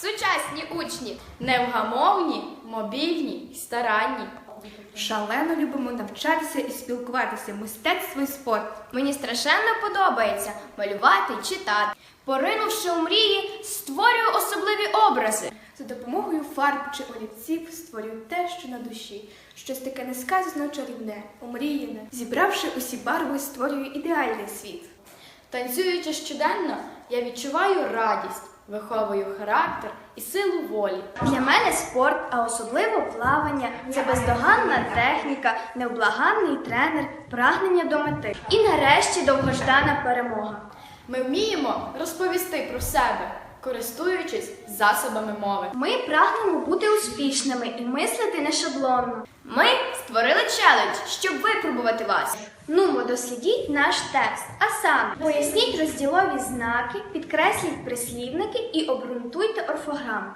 сучасні учні, невгамовні, мобільні, й старанні. Шалено любимо навчатися і спілкуватися, мистецтво і спорт. Мені страшенно подобається малювати й читати. Поринувши у мрії, створюю особливі образи. За допомогою фарб чи олівців створюю те, що на душі, щось таке несказано чарівне, омріяне. Зібравши усі барви, створюю ідеальний світ. Танцюючи щоденно, я відчуваю радість, виховую характер і силу волі. Для мене спорт, а особливо плавання це бездоганна техніка, невблаганний тренер, прагнення до мети. І нарешті довгождана перемога. Ми вміємо розповісти про себе, користуючись засобами мови. Ми прагнемо бути успішними і мислити не шаблонно. Ми створили челендж, щоб випробувати вас. Нумо дослідіть наш текст, а саме поясніть розділові знаки, підкресліть прислівники і обґрунтуйте орфограму.